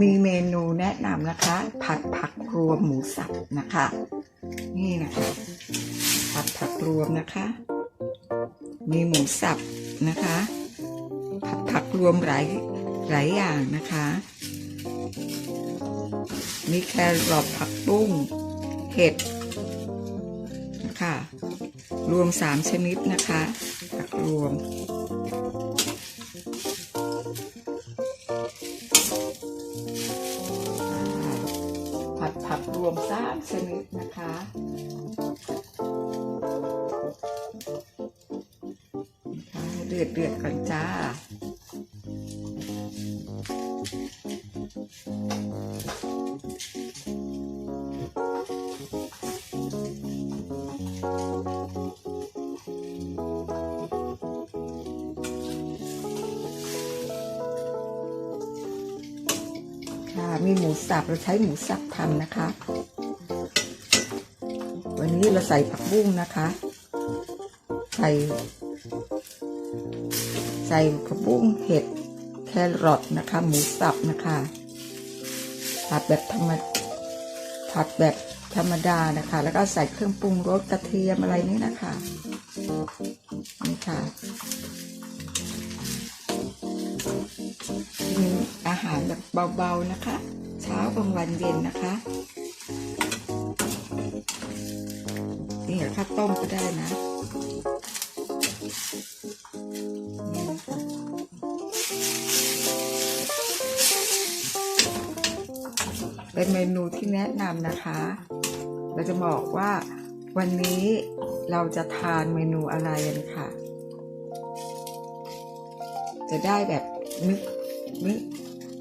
มีเมนูแนะนำนะคะ ผัดผักรวมหมูสับนะคะ นี่นะคะผัดผักรวมนะคะ มีหมูสับนะคะ ผัดผักรวมหลายหลายอย่างนะคะ มีแครอทผักบุ้งเห็ดนะคะรวมสามชนิดนะคะผักรวม วมสามชนิดนะคะนะคะ เดือดเดือดก่อนจ้า มีหมูสับเราใช้หมูสับทำนะคะ วันนี้เราใส่ผักบุ้งนะคะ ใส่ ใส่ผักบุ้งเห็ดแครอทนะคะ หมูสับนะคะ ผัดแบบธรรมผัดแบบธรรมดานะคะ แล้วก็ใส่เครื่องปรุงรสกระเทียมอะไรนี่นะคะนี่ค่ะ เบาๆนะคะ เช้ากลางวันเย็นนะคะ นี่กับข้าวต้มก็ได้นะนี่นะคะเป็นเมนูที่แนะนำนะคะ เราจะบอกว่าวันนี้เราจะทานเมนูอะไรกันค่ะ จะได้แบบนึกนึก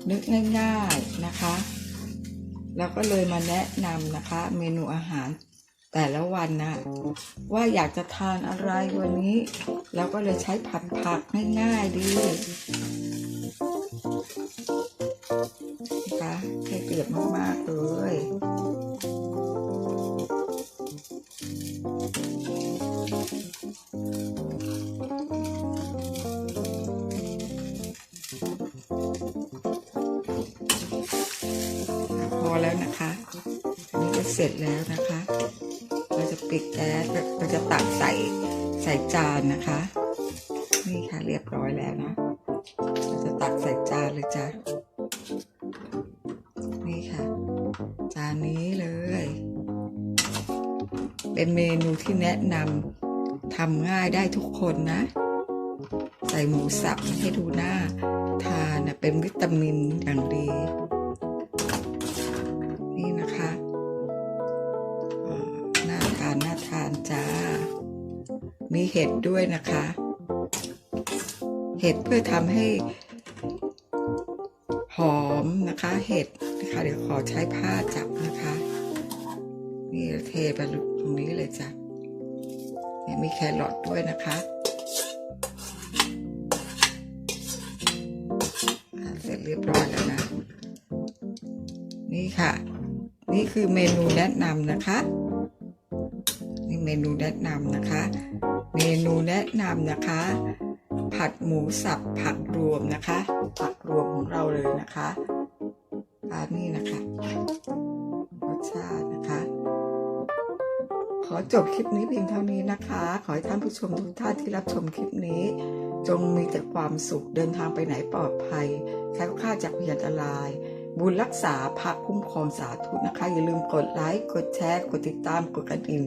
นึกง่ายๆนะคะเราก็เลยมาแนะนำนะคะ เมนูอาหารแต่ละวันนะว่าอยากจะทานอะไรวันนี้ เราก็เลยใช้ผัดผักง่ายๆดีนะคะให้เดือดมากๆเลย แล้วนะคะอันนี้ก็เสร็จแล้วนะคะ เราจะปิดแก๊สเราจะตักใส่ใส่จานนะคะ นี่ค่ะเรียบร้อยแล้วนะ เราจะตักใส่จานเลยจ้ะนี่ค่ะ จานนี้เลย เป็นเมนูที่แนะนำทำง่ายได้ทุกคนนะ ใส่หมูสับให้ดูหน้าทานนะเป็นวิตามินอย่างดี มีเห็ดด้วยนะคะ เห็ดเพื่อทำให้หอมนะคะ เห็ดนะคะ เดี๋ยวขอใช้ผ้าจับนะคะ นี่เทไปตรงนี้เลยจ้ะเนี่ยมีแครอทด้วยนะคะอะเสร็จเรียบร้อยแล้วนะ นี่ค่ะ นี่คือเมนูแนะนำนะคะ นี่เมนูแนะนำนะคะ เมนูแนะนำนะคะ ผัดหมูสับผักรวมนะคะ ผักรวมของเราเลยนะคะอันนี้นะคะรสชาตินะคะ ขอจบคลิปนี้เพียงเท่านี้นะคะ ขอให้ท่านผู้ชมทุกท่านที่รับชมคลิปนี้ จงมีแต่ความสุขเดินทางไปไหนปลอดภัยแคล้วคลาดจากพยานอันตรายบุญรักษาพระคุ้มครองสาธุนะคะ อย่าลืมกดไลค์ กดแชร์ กดติดตาม กดกระดิ่ง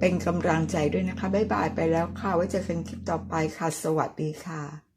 เป็นกำลังใจด้วยนะคะ บ๊ายบายไปแล้วค่ะ ไว้เจอกันคลิปต่อไปค่ะ สวัสดีค่ะ